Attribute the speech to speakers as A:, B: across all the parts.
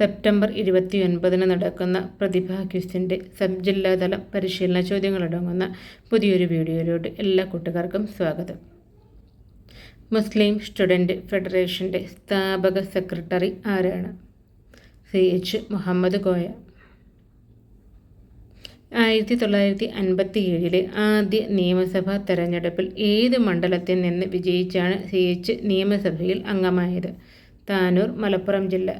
A: September ഇരുപത്തിയൊൻപതിന് നടക്കുന്ന പ്രതിഭാ ക്വിസിന്റെ sub ജില്ലാതല പരിശീലന ചോദ്യങ്ങളടങ്ങുന്ന പുതിയൊരു വീഡിയോയിലോട്ട് എല്ലാ കൂട്ടുകാർക്കും സ്വാഗതം. മുസ്ലിം സ്റ്റുഡന്റ് ഫെഡറേഷന്റെ സ്ഥാപക സെക്രട്ടറി ആരാണ്? സി എച്ച് മുഹമ്മദ് കോയ ആയിരത്തി തൊള്ളായിരത്തി അൻപത്തി ഏഴിലെ ആദ്യ നിയമസഭാ തെരഞ്ഞെടുപ്പിൽ ഏത് മണ്ഡലത്തിൽ നിന്ന് വിജയിച്ചാണ് സി എച്ച് നിയമസഭയിൽ അംഗമായത്? താനൂർ മലപ്പുറം ജില്ല.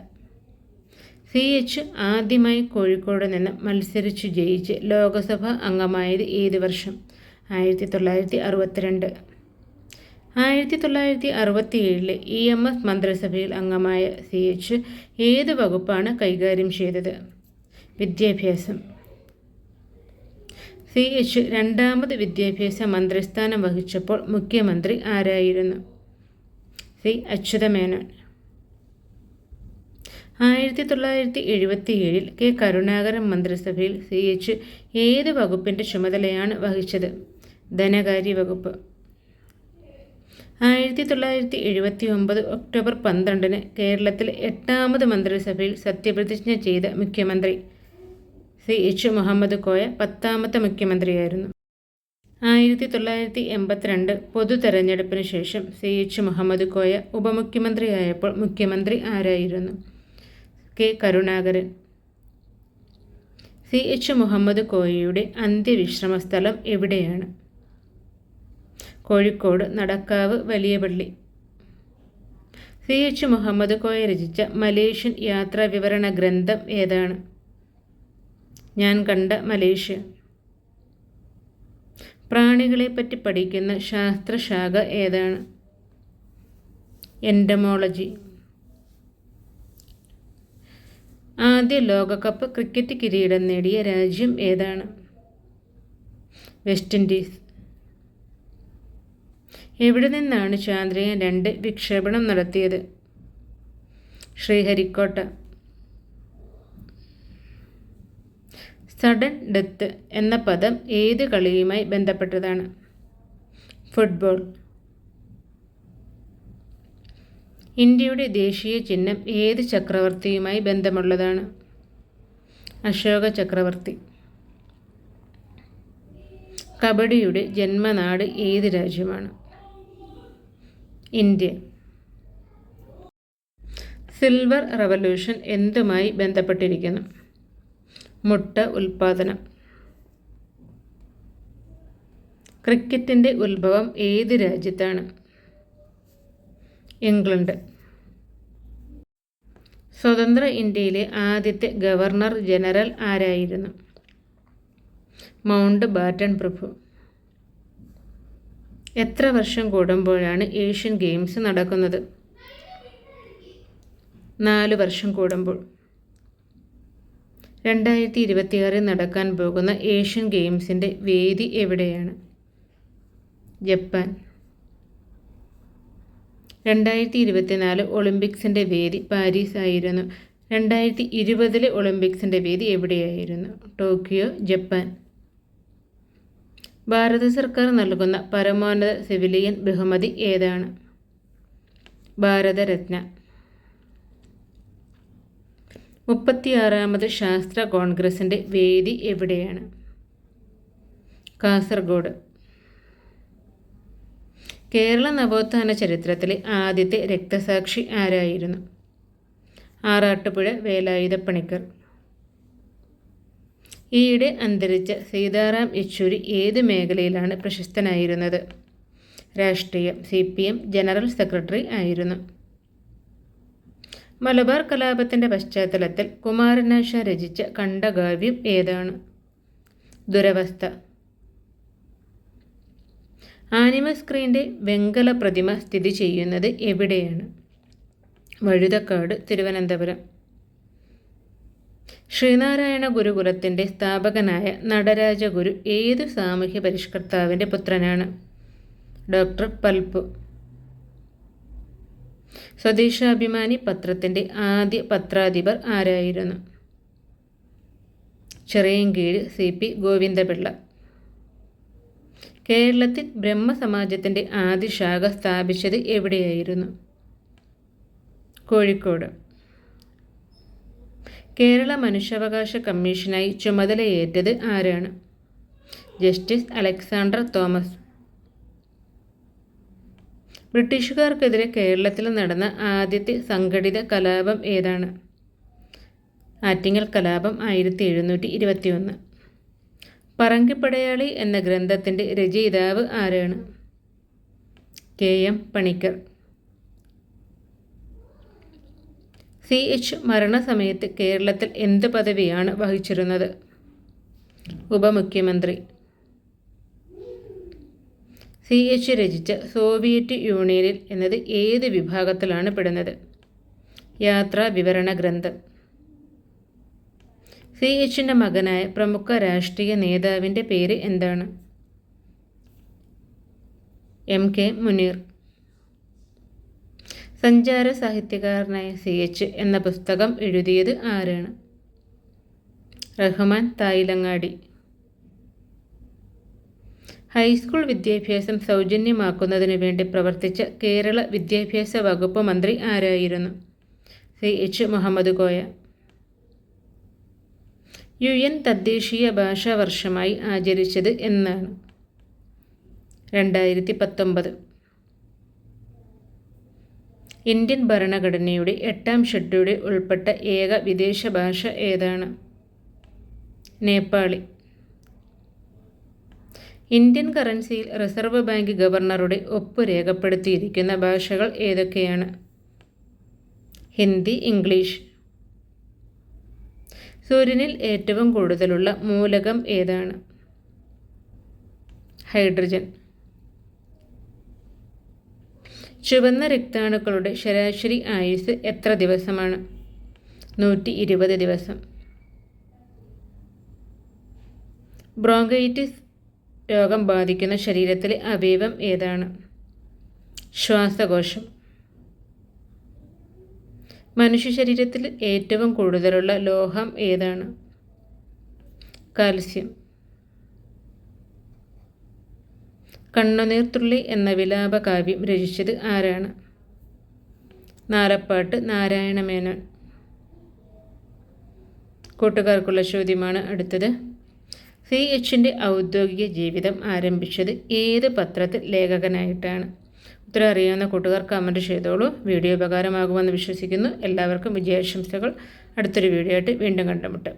A: സി എച്ച് ആദ്യമായി കോഴിക്കോട് നിന്ന് മത്സരിച്ചു ജയിച്ച് ലോകസഭ അംഗമായത് ഏത് വർഷം? ആയിരത്തി തൊള്ളായിരത്തി അറുപത്തിരണ്ട് ആയിരത്തി തൊള്ളായിരത്തി അറുപത്തി ഏഴിലെ ഇ എം എസ് മന്ത്രിസഭയിൽ അംഗമായ സി എച്ച് ഏത് വകുപ്പാണ് കൈകാര്യം ചെയ്തത്? വിദ്യാഭ്യാസം. സി എച്ച് രണ്ടാമത് വിദ്യാഭ്യാസ മന്ത്രിസ്ഥാനം വഹിച്ചപ്പോൾ മുഖ്യമന്ത്രി ആരായിരുന്നു? സി അച്യുതമേനോൻ. ആയിരത്തി തൊള്ളായിരത്തി എഴുപത്തി ഏഴിൽ കെ. കരുണാകരൻ മന്ത്രിസഭയിൽ സി. എച്ച്. ഏത് വകുപ്പിന്റെ ചുമതലയാണ് വഹിച്ചത്? ധനകാര്യ വകുപ്പ്. ആയിരത്തി തൊള്ളായിരത്തി എഴുപത്തി ഒമ്പത് ഒക്ടോബർ പന്ത്രണ്ടിന് കേരളത്തിൽ എട്ടാമത് മന്ത്രിസഭയിൽ സത്യപ്രതിജ്ഞ ചെയ്ത മുഖ്യമന്ത്രി സി. എച്ച്. മുഹമ്മദ് കോയ പത്താമത്തെ മുഖ്യമന്ത്രിയായിരുന്നു. ആയിരത്തി തൊള്ളായിരത്തി എൺപത്തിരണ്ട് പൊതു തെരഞ്ഞെടുപ്പിന് ശേഷം സി. എച്ച്. മുഹമ്മദ് കോയ ഉപമുഖ്യമന്ത്രിയായപ്പോൾ മുഖ്യമന്ത്രി ആരായിരുന്നു? K Karunakaran. C H Muhammad കോയയുടെ അന്ത്യവിശ്രമ സ്ഥലം എവിടെയാണ്? കോഴിക്കോട് നടക്കാവ് വലിയ പള്ളി സി എച്ച് മുഹമ്മദ് കോയ രചിച്ച മലേഷ്യൻ യാത്രാ വിവരണ ഗ്രന്ഥം ഏതാണ്? ഞാൻ കണ്ട മലേഷ്യ. പ്രാണികളെപ്പറ്റി പഠിക്കുന്ന ശാസ്ത്രശാഖ ഏതാണ്? എൻഡമോളജി. ആദ്യ ലോകകപ്പ് ക്രിക്കറ്റ് കിരീടം നേടിയ രാജ്യം ഏതാണ്? West Indies. എവിടെ നിന്നാണ് ചാന്ദ്രയാൻ രണ്ട് വിക്ഷേപണം നടത്തിയത്? ശ്രീഹരിക്കോട്ട. സഡൻ ഡെത്ത് എന്ന പദം ഏത് കളിയുമായി ബന്ധപ്പെട്ടതാണ്? ഫുട്ബോൾ. ഇന്ത്യയുടെ ദേശീയ ചിഹ്നം ഏത് ചക്രവർത്തിയുമായി ബന്ധമുള്ളതാണ്? അശോക ചക്രവർത്തി. കബഡിയുടെ ജന്മനാട് ഏത് രാജ്യമാണ്? ഇന്ത്യ. സിൽവർ റവല്യൂഷൻ എന്തുമായി ബന്ധപ്പെട്ടിരിക്കുന്നു? മുട്ട ഉൽപാദനം ക്രിക്കറ്റിന്റെ ഉത്ഭവം ഏത് രാജ്യത്താണ്? ഇംഗ്ലണ്ട്. സ്വതന്ത്ര ഇന്ത്യയിലെ ആദ്യത്തെ ഗവർണർ ജനറൽ ആരായിരുന്നു? മൗണ്ട് ബാറ്റൺ പ്രഭു. എത്ര വർഷം കൂടുമ്പോഴാണ് ഏഷ്യൻ ഗെയിംസ് നടക്കുന്നത്? നാല് വർഷം കൂടുമ്പോൾ. രണ്ടായിരത്തി ഇരുപത്തിയാറിൽ നടക്കാൻ പോകുന്ന ഏഷ്യൻ ഗെയിംസിന്റെ വേദി എവിടെയാണ്? ജപ്പാൻ. രണ്ടായിരത്തി ഇരുപത്തിനാല് ഒളിമ്പിക്സിന്റെ വേദി പാരീസ് ആയിരുന്നു രണ്ടായിരത്തി ഇരുപതിലെ ഒളിമ്പിക്സിന്റെ വേദി എവിടെയായിരുന്നു? Tokyo Japan. ഭാരത സർക്കാർ നൽകുന്ന പരമോന്നത സിവിലിയൻ ബഹുമതി ഏതാണ്? ഭാരതരത്ന. മുപ്പത്തിയാറാമത് ശാസ്ത്ര കോൺഗ്രസിന്റെ വേദി എവിടെയാണ്? കാസർഗോഡ്. കേരള നവോത്ഥാന ചരിത്രത്തിലെ ആദ്യത്തെ രക്തസാക്ഷി ആരായിരുന്നു? ആറാട്ടുപുഴ വേലായുധപ്പണിക്കർ. ഈയിടെ അന്തരിച്ച സീതാറാം യെച്ചൂരി ഏത് മേഖലയിലാണ് പ്രശസ്തനായിരുന്നത്? രാഷ്ട്രീയം C P M general secretary ആയിരുന്നു. മലബാർ കലാപത്തിന്റെ പശ്ചാത്തലത്തിൽ കുമാരനാശ രചിച്ച കണ്ഠകാവ്യം ഏതാണ്? ദുരവസ്ഥ ആനിമസ്ക്രീന്റെ വെങ്കല പ്രതിമ സ്ഥിതി ചെയ്യുന്നത് എവിടെയാണ്? വഴുതക്കാട് തിരുവനന്തപുരം. ശ്രീനാരായണ ഗുരുകുലത്തിന്റെ സ്ഥാപകനായ നടരാജഗുരു ഏത് സാമൂഹ്യ പരിഷ്കർത്താവിന്റെ പുത്രനാണ്? ഡോക്ടർ പൽപ്പ് സ്വദേശാഭിമാനി പത്രത്തിന്റെ ആദ്യ പത്രാധിപർ ആരായിരുന്നു? Chirayinkeezhu C P Govinda Pillai. കേരളത്തിൽ ബ്രഹ്മസമാജത്തിന്റെ ആദ്യ ശാഖ സ്ഥാപിച്ചത് എവിടെയായിരുന്നു? കോഴിക്കോട്. കേരള മനുഷ്യാവകാശ കമ്മീഷനായി ചുമതലയേറ്റത് ആരാണ്? Justice Alexander Thomas. ബ്രിട്ടീഷുകാർക്കെതിരെ കേരളത്തിൽ നടന്ന ആദ്യത്തെ സംഘടിത കലാപം ഏതാണ്? ആറ്റിങ്ങൽ കലാപം ആയിരത്തി എഴുന്നൂറ്റി ഇരുപത്തിയൊന്ന്. പറങ്കിപ്പടയാളി എന്ന ഗ്രന്ഥത്തിന്റെ രചയിതാവ് ആരാണ്? K M Panikkar. C H മരണസമയത്ത് കേരളത്തിൽ എന്ത് പദവിയാണ് വഹിച്ചിരുന്നത്? ഉപമുഖ്യമന്ത്രി. സി എച്ച് രചിച്ച സോവിയറ്റ് യൂണിയനിൽ എന്നത് ഏത് വിഭാഗത്തിലാണ് പെടുന്നത്? യാത്രാ വിവരണ ഗ്രന്ഥം. സി എച്ചിന്റെ മകനായ പ്രമുഖ രാഷ്ട്രീയ നേതാവിന്റെ പേര് എന്താണ്? M K Muneer. സഞ്ചാര സാഹിത്യകാരനായ സി എച്ച് എന്ന പുസ്തകം എഴുതിയത് ആരാണ്? റഹ്മാൻ തായിലങ്ങാടി. ഹൈസ്കൂൾ വിദ്യാഭ്യാസം സൗജന്യമാക്കുന്നതിനു വേണ്ടി പ്രവർത്തിച്ച കേരള വിദ്യാഭ്യാസ വകുപ്പ് മന്ത്രി ആരായിരുന്നു? C H Muhammad Koya U N തദ്ദേശീയ ഭാഷാ വർഷമായി ആചരിച്ചത് എന്നാണ്. രണ്ടായിരത്തി പത്തൊമ്പത് ഇന്ത്യൻ ഭരണഘടനയുടെ എട്ടാം ഷെഡ്യൂളിൽ ഉൾപ്പെട്ട ഏക വിദേശ ഭാഷ ഏതാണ്? നേപ്പാളി. ഇന്ത്യൻ കറൻസിയിൽ റിസർവ് ബാങ്ക് ഗവർണറുടെ ഒപ്പ് രേഖപ്പെടുത്തിയിരിക്കുന്ന ഭാഷകൾ ഏതൊക്കെയാണ്? ഹിന്ദി ഇംഗ്ലീഷ് സൂര്യനിൽ ഏറ്റവും കൂടുതലുള്ള മൂലകം ഏതാണ്? ഹൈഡ്രജൻ. ചുവന്ന രക്താണുക്കളുടെ ശരാശരി ആയുസ് എത്ര ദിവസമാണ്? നൂറ്റി ഇരുപത് ദിവസം. ബ്രോങ്കൈറ്റിസ് രോഗം ബാധിക്കുന്ന ശരീരത്തിലെ അവയവം ഏതാണ്? ശ്വാസകോശം. മനുഷ്യ ശരീരത്തിൽ ഏറ്റവും കൂടുതലുള്ള ലോഹം ഏതാണ്? കാൽസ്യം. കണ്ണുനീർത്തുള്ളി എന്ന വിലാപകാവ്യം രചിച്ചത് ആരാണ്? നാലപ്പാട്ട് നാരായണമേനോൻ. കൂട്ടുകാർക്കുള്ള ചോദ്യമാണ് അടുത്തത്. സി എച്ചിന്റെ ഔദ്യോഗിക ജീവിതം ആരംഭിച്ചത് ഏത് പത്രത്തിൽ ലേഖകനായിട്ടാണ്? ഉത്തരം അറിയാവുന്ന കൂട്ടുകാർ കമന്റ് ചെയ്തോളൂ. വീഡിയോ ഉപകാരമാകുമെന്ന് വിശ്വസിക്കുന്നു. എല്ലാവർക്കും വിജയാശംസകൾ. അടുത്തൊരു വീഡിയോ ആയിട്ട് വീണ്ടും കണ്ടുമുട്ടാം.